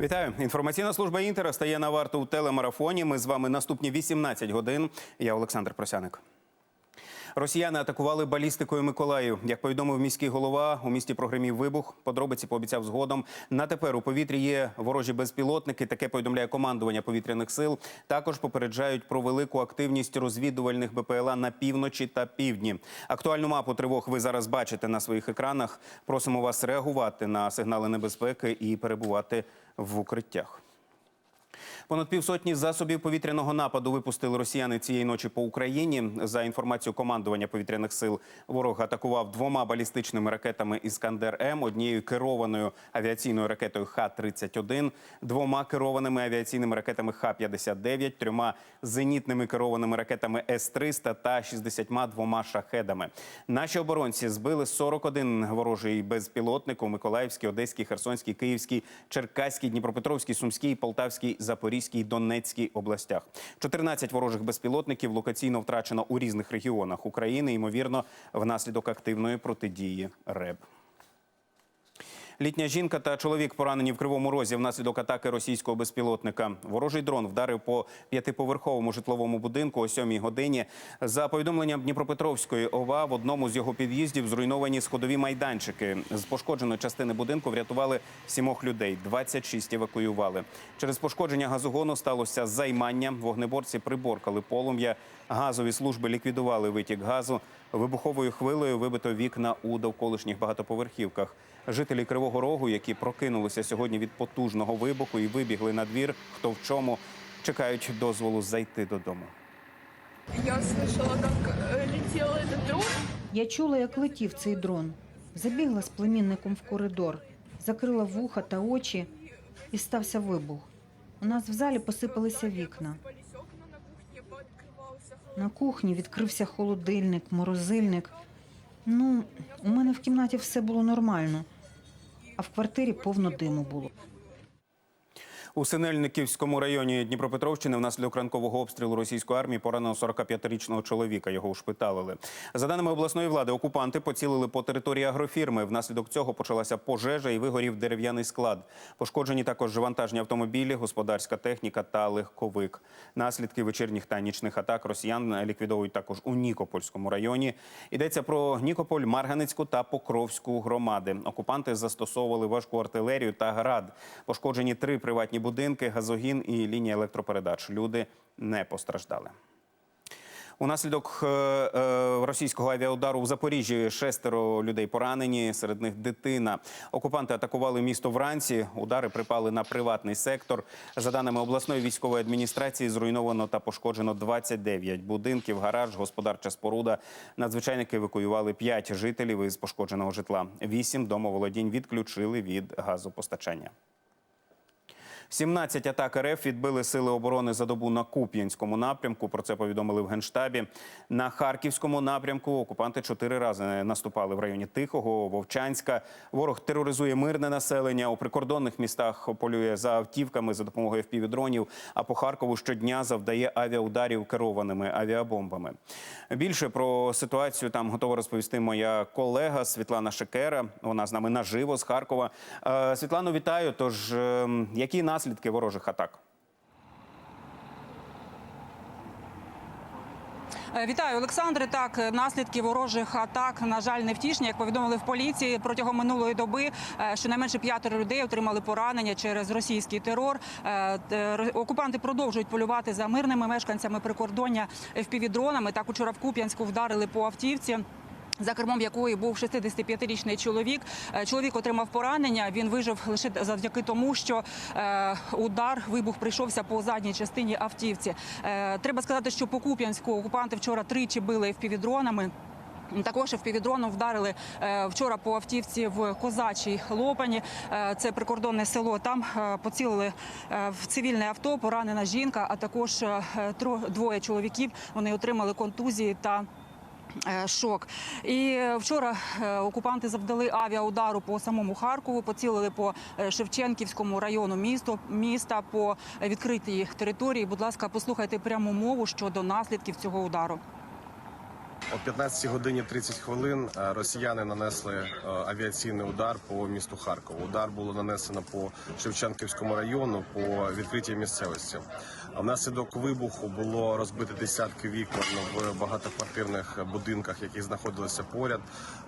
Вітаю. Інформаційна служба Інтера стає на варту у телемарафоні. Ми з вами наступні 18 годин. Я Олександр Просяник. Росіяни атакували балістикою Миколаїв. Як повідомив міський голова, у місті прогримів вибух. Подробиці пообіцяв згодом. На тепер у повітрі є ворожі безпілотники. Таке повідомляє командування повітряних сил. Також попереджають про велику активність розвідувальних БПЛА на півночі та півдні. Актуальну мапу тривог ви зараз бачите на своїх екранах. Просимо вас реагувати на сигнали небезпеки і перебувати в укриттях. Понад півсотні засобів повітряного нападу випустили росіяни цієї ночі по Україні. За інформацією командування повітряних сил, ворог атакував двома балістичними ракетами Іскандер М, однією керованою авіаційною ракетою Х-31, двома керованими авіаційними ракетами Х-59, трьома зенітними керованими ракетами С-300 та 62 шахедами. Наші оборонці збили 41 ворожий безпілотник у Миколаївській, Одеській, Херсонській, Київській, Черкаській, Дніпропетровській, Сумській, Полтавській, Запорізькій, Донецькій областях. 14 ворожих безпілотників локаційно втрачено у різних регіонах України, ймовірно, внаслідок активної протидії РЕБ. Літня жінка та чоловік поранені в кривому розі внаслідок атаки російського безпілотника. Ворожий дрон вдарив по п'ятиповерховому житловому будинку о сьомій годині. За повідомленням Дніпропетровської ОВА, в одному з його під'їздів зруйновані сходові майданчики. З пошкодженої частини будинку врятували сімох людей. 26 евакуювали. Через пошкодження газогону сталося займання. Вогнеборці приборкали полум'я. Газові служби ліквідували витік газу. Вибуховою хвилею вибито вікна у довколишніх багатоповерхівках. Жителі Кривого Рогу, які прокинулися сьогодні від потужного вибуху і вибігли на двір, хто в чому, чекають дозволу зайти додому. Я слышала, как э, летел этот дрон. Я чула, як летів цей дрон. Забігла з племінником в коридор, закрила вуха та очі, і стався вибух. У нас в залі посипалися вікна. На кухні відкрився холодильник, морозильник. Ну, у мене в кімнаті все було нормально, а в квартирі повно диму було. У Синельниківському районі Дніпропетровщини внаслідок ранкового обстрілу російської армії поранено 45-річного чоловіка. Його ушпиталили. За даними обласної влади, окупанти поцілили по території агрофірми. Внаслідок цього почалася пожежа і вигорів дерев'яний склад. Пошкоджені також вантажні автомобілі, господарська техніка та легковик. Наслідки вечірніх та нічних атак росіян ліквідовують також у Нікопольському районі. Йдеться про Нікополь, Марганицьку та Покровську громади. Окупанти застосовували важку артилерію та град. Пошкоджені три приватні будинки, газогін і лінія електропередач. Люди не постраждали. Унаслідок е, е, російського авіаудару в Запоріжжі шестеро людей поранені, серед них дитина. Окупанти атакували місто вранці. Удари припали на приватний сектор. За даними обласної військової адміністрації, зруйновано та пошкоджено 29 будинків, гараж, господарча споруда. Надзвичайники евакуювали 5 жителів із пошкодженого житла. Вісім домоволодінь відключили від газопостачання. 17 атак РФ відбили сили оборони за добу на Куп'янському напрямку. Про це повідомили в Генштабі. На Харківському напрямку окупанти чотири рази наступали в районі Тихого, Вовчанська. Ворог тероризує мирне населення. У прикордонних містах полює за автівками за допомогою впівдронів. А по Харкову щодня завдає авіаударів керованими авіабомбами. Більше про ситуацію там готова розповісти моя колега Світлана Шекера. Вона з нами наживо з Харкова. Е, Світлано, вітаю. Тож ем, які наслідки ворожих атак? Е, Вітаю, Олександре. Так, наслідки ворожих атак, на жаль, невтішні. Як повідомили в поліції, протягом минулої доби е, щонайменше п'ятеро людей отримали поранення через російський терор. Е, Окупанти продовжують полювати за мирними мешканцями прикордоння FPV-дронами. Так учора в Куп'янську вдарили по автівці. За кермом якої був 65-річний чоловік. Е, Чоловік отримав поранення. Він вижив лише завдяки тому, що е, удар вибух прийшовся по задній частині автівці. Е, треба сказати, що по Куп'янську окупанти вчора тричі били впівдронами. Також впівдроном вдарили вчора по автівці в Козачій Лопані. Це прикордонне село. Там поцілили в цивільне авто, поранена жінка, а також двоє чоловіків. Вони отримали контузії та Шок і е, вчора е, окупанти завдали авіаудару по самому Харкову, поцілили по е, Шевченківському району місто міста по е, відкритій території. Будь ласка, послухайте пряму мову щодо наслідків цього удару. О 15 годині 30 хвилин е, росіяни нанесли е, авіаційний удар по місту Харкову. Удар було нанесено по Шевченківському району по відкритій місцевості. Внаслідок вибуху було розбито десятки вікон в багатоквартирних будинках, які знаходилися поряд.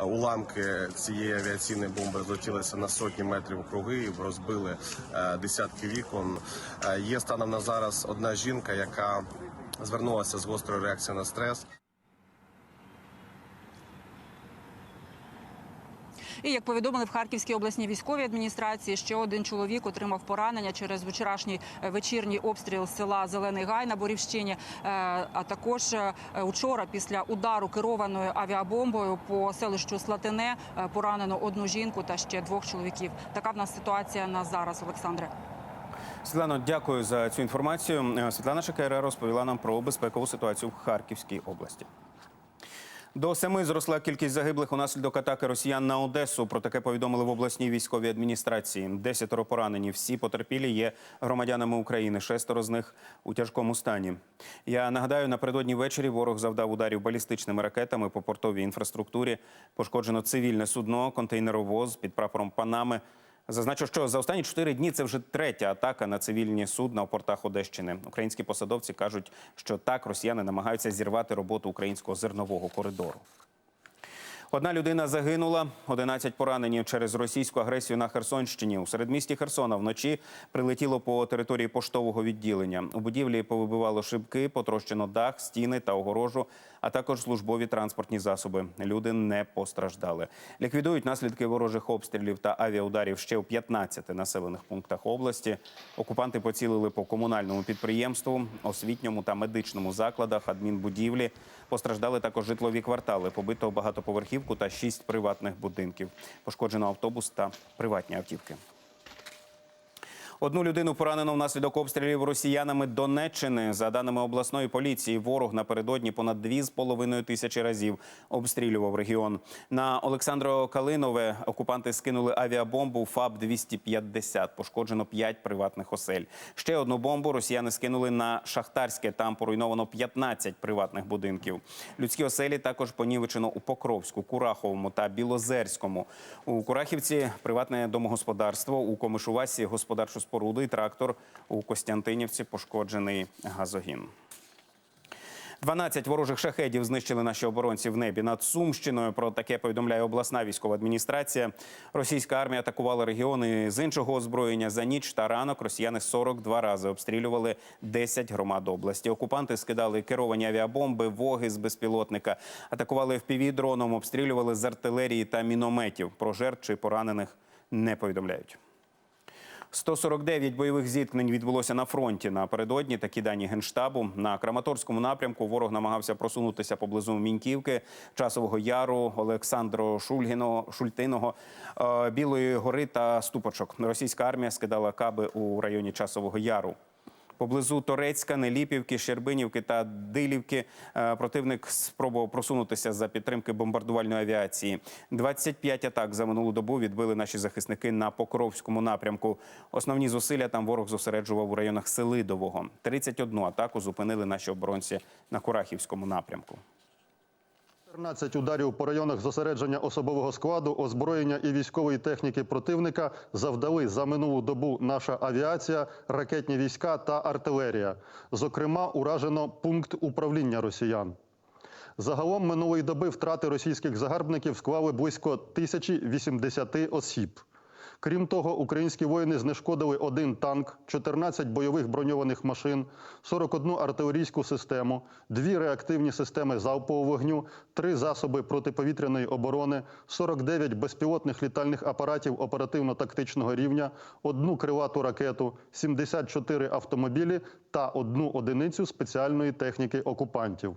Уламки цієї авіаційної бомби злетілися на сотні метрів круги і розбили е, десятки вікон. Е, Є станом на зараз одна жінка, яка звернулася з гострою реакцією на стрес. І як повідомили в Харківській обласній військовій адміністрації, ще один чоловік отримав поранення через вчорашній е, вечірній обстріл села Зелений Гай на Борівщині. Е, А також е, учора, після удару керованою авіабомбою по селищу Слатине, поранено одну жінку та ще двох чоловіків. Така в нас ситуація на зараз, Олександре. Світлано, дякую за цю інформацію. Світлана Шакера розповіла нам про безпекову ситуацію в Харківській області. До семи зросла кількість загиблих унаслідок атаки росіян на Одесу. Про таке повідомили в обласній військовій адміністрації. Десятеро поранені. Всі потерпілі є громадянами України. Шестеро з них у тяжкому стані. Я нагадаю, напередодні ввечері ворог завдав ударів балістичними ракетами по портовій інфраструктурі. Пошкоджено цивільне судно, контейнеровоз під прапором Панами. Зазначу, що за останні чотири дні це вже третя атака на цивільні судна у портах Одещини. Українські посадовці кажуть, що так росіяни намагаються зірвати роботу українського зернового коридору. Одна людина загинула, 11 поранені через російську агресію на Херсонщині. У середмісті Херсона вночі прилетіло по території поштового відділення. У будівлі повибивало шибки, потрощено дах, стіни та огорожу, а також службові транспортні засоби. Люди не постраждали. Ліквідують наслідки ворожих обстрілів та авіаударів ще у 15 населених пунктах області. Окупанти поцілили по комунальному підприємству, освітньому та медичному закладах, адмінбудівлі. Постраждали також житлові квартали, побито багатоповерхівку та шість приватних будинків. Пошкоджено автобус та приватні автівки. Одну людину поранено внаслідок обстрілів росіянами Донеччини. За даними обласної поліції, ворог напередодні понад 2,5 тисячі разів обстрілював регіон. На Олександро Калинове окупанти скинули авіабомбу ФАБ-250. Пошкоджено 5 приватних осель. Ще одну бомбу росіяни скинули на Шахтарське. Там поруйновано 15 приватних будинків. Людські оселі також понівечено у Покровську, Кураховому та Білозерському. У Курахівці приватне домогосподарство, у Комишувасі господарчу споруду і трактор. У Костянтинівці пошкоджений газогін. 12 ворожих шахедів знищили наші оборонці в небі над Сумщиною. Про таке повідомляє обласна військова адміністрація. Російська армія атакувала регіони з іншого озброєння. За ніч та ранок росіяни 42 рази обстрілювали 10 громад області. Окупанти скидали керовані авіабомби, воги з безпілотника, атакували fpv дроном, обстрілювали з артилерії та мінометів. Про жертв чи поранених не повідомляють. 149 бойових зіткнень відбулося на фронті. Напередодні такі дані генштабу на Краматорському напрямку. Ворог намагався просунутися поблизу Міньківки, Часового Яру, Олександро Шульгіного, Шультиного, е, Білої гори та Ступочок. Російська армія скидала каби у районі Часового Яру. Поблизу Торецька, Неліпівки, Щербинівки та Дилівки е, противник спробував просунутися за підтримки бомбардувальної авіації. 25 атак за минулу добу відбили наші захисники на Покровському напрямку. Основні зусилля там ворог зосереджував у районах Селидового. 31 атаку зупинили наші оборонці на Курахівському напрямку. 14 ударів по районах зосередження особового складу, озброєння і військової техніки противника завдали за минулу добу наша авіація, ракетні війська та артилерія. Зокрема, уражено пункт управління росіян. Загалом минулої доби втрати російських загарбників склали близько 1080 осіб. Крім того, українські воїни знешкодили один танк, 14 бойових броньованих машин, 41 артилерійську систему, дві реактивні системи залпового вогню, три засоби протиповітряної оборони, 49 безпілотних літальних апаратів оперативно-тактичного рівня, одну крилату ракету, 74 автомобілі та одну одиницю спеціальної техніки окупантів.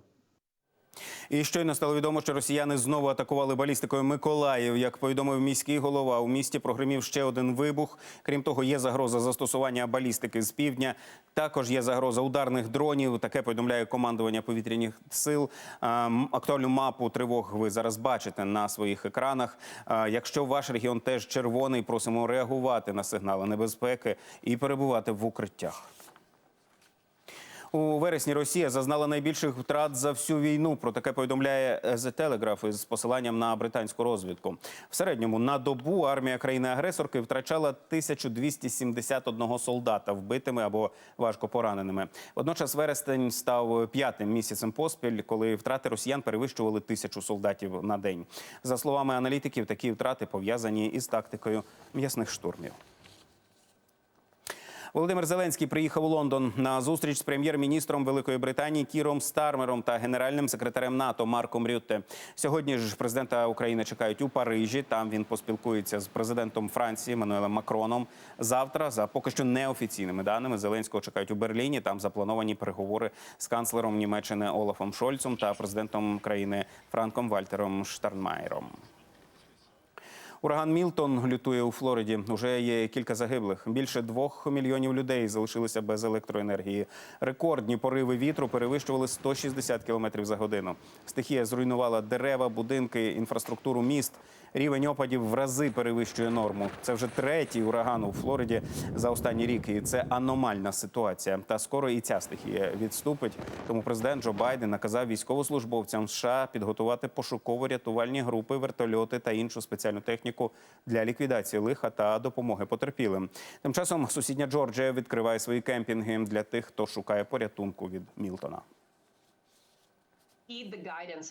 І щойно стало відомо, що росіяни знову атакували балістикою Миколаїв. Як повідомив міський голова, у місті прогримів ще один вибух. Крім того, є загроза застосування балістики з півдня. Також є загроза ударних дронів. Таке повідомляє командування повітряних сил. Актуальну мапу тривог ви зараз бачите на своїх екранах. Якщо ваш регіон теж червоний, просимо реагувати на сигнали небезпеки і перебувати в укриттях. У вересні Росія зазнала найбільших втрат за всю війну. Про таке повідомляє The Telegraph із посиланням на британську розвідку. В середньому на добу армія країни-агресорки втрачала 1271 солдата вбитими або важко пораненими. Водночас вересень став п'ятим місяцем поспіль, коли втрати росіян перевищували тисячу солдатів на день. За словами аналітиків, такі втрати пов'язані із тактикою м'ясних штурмів. Володимир Зеленський приїхав у Лондон на зустріч з прем'єр-міністром Великої Британії Кіром Стармером та генеральним секретарем НАТО Марком Рютте. Сьогодні ж президента України чекають у Парижі. Там він поспілкується з президентом Франції Мануелем Макроном. Завтра, за поки що неофіційними даними, Зеленського чекають у Берліні. Там заплановані переговори з канцлером Німеччини Олафом Шольцом та президентом країни Франком Вальтером Штарнмаєром. Ураган Мілтон лютує у Флориді. Уже є кілька загиблих. Більше двох мільйонів людей залишилися без електроенергії. Рекордні пориви вітру перевищували 160 км за годину. Стихія зруйнувала дерева, будинки, інфраструктуру міст. Рівень опадів в рази перевищує норму. Це вже третій ураган у Флориді за останній рік. І це аномальна ситуація. Та скоро і ця стихія відступить. Тому президент Джо Байден наказав військовослужбовцям США підготувати пошуково-рятувальні групи, вертольоти та іншу спеціальну техніку для ліквідації лиха та допомоги потерпілим. Тим часом сусідня Джорджія відкриває свої кемпінги для тих, хто шукає порятунку від Мілтона.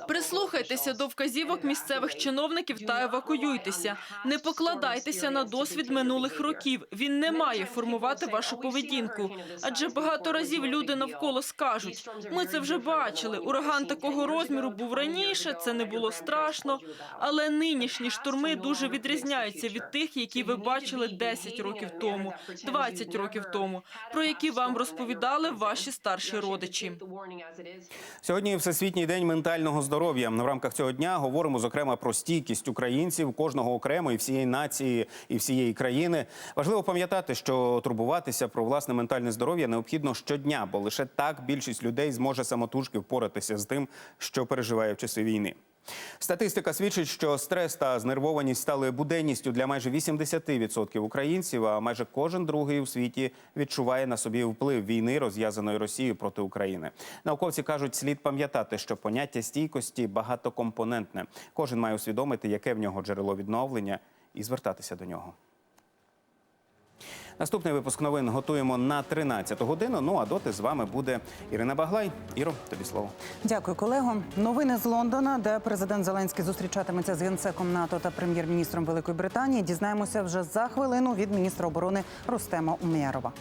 Прислухайтеся до вказівок місцевих чиновників та евакуюйтеся. Не покладайтеся на досвід минулих років. Він не має формувати вашу поведінку. Адже багато разів люди навколо скажуть: ми це вже бачили. Ураган такого розміру був раніше. Це не було страшно. Але нинішні штурми дуже відрізняються від тих, які ви бачили 10 років тому, 20 років тому, про які вам розповідали ваші старші родичі. Сьогодні Всесвітній день ментального здоров'я. В рамках цього дня говоримо зокрема про стійкість українців, кожного окремо і всієї нації і всієї країни. Важливо пам'ятати, що турбуватися про власне ментальне здоров'я необхідно щодня, бо лише так більшість людей зможе самотужки впоратися з тим, що переживає в часи війни. Статистика свідчить, що стрес та знервованість стали буденністю для майже 80% українців. А майже кожен другий у світі відчуває на собі вплив війни, розв'язаної Росією проти України. Науковці кажуть, слід пам'ятати, що поняття стійкості багатокомпонентне. Кожен має усвідомити, яке в нього джерело відновлення, і звертатися до нього. Наступний випуск новин готуємо на 13 годину. Ну а доти з вами буде Ірина Баглай. Іро, тобі слово. Дякую, колего. Новини з Лондона, де президент Зеленський зустрічатиметься з генсеком НАТО та прем'єр-міністром Великої Британії. Дізнаємося вже за хвилину від міністра оборони Рустема Умєрова.